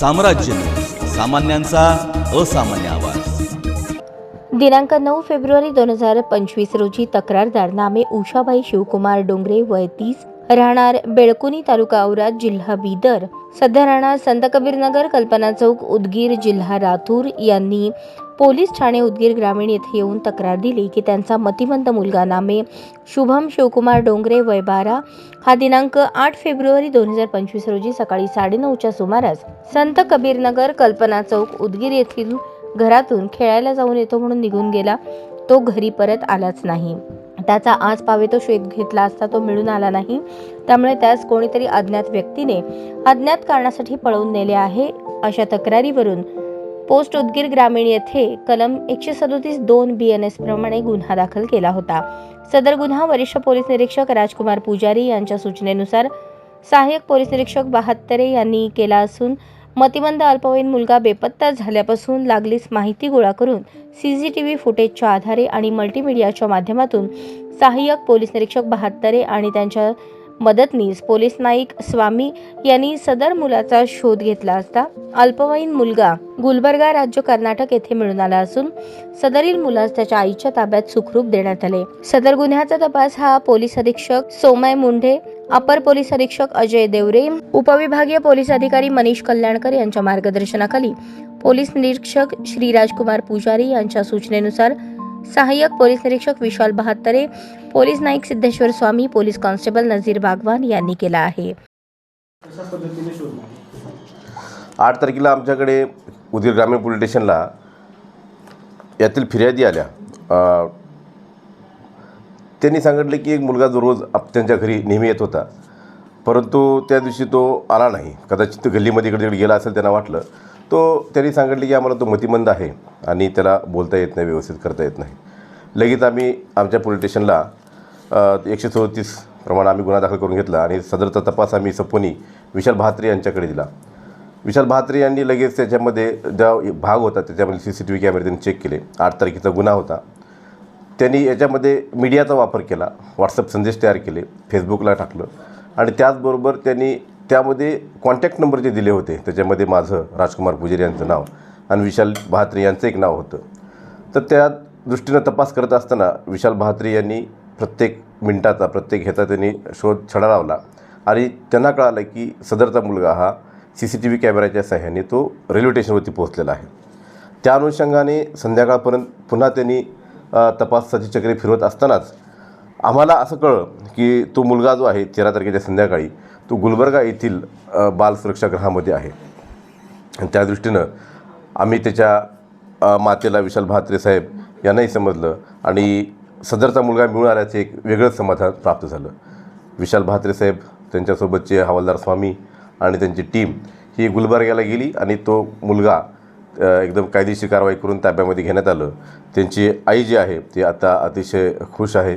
साम्राज्य. सामान्यांचा असामान्य आवाज. दिनांक नऊ फेब्रुवारी दोन हजार पंचवीस रोजी तक्रारदार नामे उषाबाई शिवकुमार डोंगरे वय तीस राहणार बेळकुनी तालुका औराद जिल्हा बीदर. सध्या राहणार संत कबीरनगर कल्पना चौक उदगीर जिल्हा राथूर यांनी पोलीस ठाणे उदगीर ग्रामीण येथे येऊन तक्रार दिली की त्यांचा मतिमंद मुलगा नामे शुभम शिवकुमार डोंगरे वय बारा. हा दिनांक आठ फेब्रुवारी दोन हजार पंचवीस रोजी सकाळी साडेनऊच्या सुमारास संत कबीरनगर कल्पना चौक उदगीर येथील घरातून खेळायला जाऊन येतो म्हणून निघून गेला. तो घरी परत आलाच नाही. त्याचा आज पावे तो शोध घेतला असता तो मिळून आला नाही. त्यामुळे त्यास कोणीतरी अज्ञात व्यक्तीने अज्ञात कारणासाठी पळवून नेले आहे अशा तक्रारीवरून. पोस्ट उदगीर ग्रामीण येथे कलम एकशे सदोतीस दोन बी एन एस प्रमाणे गुन्हा दाखल केला होता. सदर गुन्हा वरिष्ठ पोलीस निरीक्षक राजकुमार पुजारी यांच्या सूचनेनुसार सहाय्यक पोलीस निरीक्षक बहात्तरे यांनी केला असून मतिमंद अल्पवयीन मुलगा बेपत्ता झाल्यापासून लागलीच माहिती गोळा करून सी सी टी व्ही फुटेजच्या आधारे आणि मल्टीमीडियाच्या माध्यमातून सहाय्यक पोलीस निरीक्षक बहात्तरे आणि त्यांच्या मदतनीस पोलीस नाईक स्वामी यांनी सदर मुलाचा शोध घेतला असता अल्पवयीन मुलगा गुलबर्गा राज्य कर्नाटक येथे मिळून आला असून सदरील मुलास त्याच्या आईच्या ताब्यात सुखरूप देण्यात आले. सदर गुन्ह्याचा तपास हा पोलीस अधीक्षक सोमय मुंढे अपर पोलीस अधीक्षक अजय देवरे उपविभागीय पोलीस अधिकारी मनीष कल्याणकर यांच्या मार्गदर्शनाखाली पोलीस निरीक्षक श्री राजकुमार पुजारी यांच्या सूचनेनुसार सहाय्यक पोलीस निरीक्षक Vishal Bahattare police Naik Siddheshwar Swami police constable Nazir Bagwan यांनी केला आहे. आठ तारखेला आमच्याकडे उदीर ग्रामीण पोलीस स्टेशनला यातील फिर्यादी आल्या. त्यांनी सांगितले की एक मुलगा जो रोज आप त्यांच्या घरी नेहमी येत होता. परंतु त्या दिवशी तो आला नाही. कदाचित तो गल्लीमध्ये इकडे तिकडे गेला असेल त्यांना वाटलं. तो त्यांनी सांगितले की आम्हाला तो मतिमंद आहे आणि त्याला बोलता येत नाही व्यवस्थित करता येत नाही. लगेच आम्ही आमच्या पोलीस स्टेशनला एकशे चौतीस प्रमाणे आम्ही गुन्हा दाखल करून घेतला आणि सदरचा तपास आम्ही सपोनी विशाल भात्रे यांच्याकडे दिला. विशाल भात्रे यांनी लगेच त्याच्यामध्ये ज्या भाग होता त्याच्यामध्ये सी सी टी व्ही कॅमेरे त्यांनी चेक केले. आठ तारखेचा गुन्हा होता. त्यांनी याच्यामध्ये मीडियाचा वापर केला. व्हॉट्सअप संदेश तयार केले. फेसबुकला टाकलं. आणि त्याचबरोबर त्यांनी त्यामध्ये कॉन्टॅक्ट नंबर जे दिले होते त्याच्यामध्ये माझं राजकुमार पुजारी यांचं नाव आणि विशाल बहात्रे यांचं एक नाव होतं. तर त्या दृष्टीनं तपास करत असताना विशाल बहात्रे यांनी प्रत्येक मिनिटाचा प्रत्येक ह्याचा त्यांनी शोध छडा लावला. आणि त्यांना कळालं की सदरचा मुलगा हा सी सी टी व्ही कॅमेऱ्याच्या सहाय्याने तो रेल्वे स्टेशनवरती पोहोचलेला आहे. त्या अनुषंगाने संध्याकाळपर्यंत पुन्हा त्यांनी तपासाची चक्रे फिरवत असतानाच आम्हाला असं कळलं की तो मुलगा जो आहे तेरा तारखेच्या संध्याकाळी तो गुलबर्गा येथील अ, बाल सुरक्षागृहामध्ये आहे. त्या दृष्टीनं आम्ही त्याच्या मातेला विशाल भात्रे साहेब यांनाही समजलं आणि सदरचा मुलगा मिळून आल्याचं एक वेगळंच समाधान प्राप्त झालं. विशाल भात्रे साहेब त्यांच्यासोबतचे हवालदार स्वामी आणि त्यांची टीम ही गुलबर्ग्याला गेली आणि तो मुलगा एकदम कायदेशीर कारवाई करून ताब्यामध्ये घेण्यात आलं. त्यांची आई जी आहे ती आता अतिशय खुश आहे.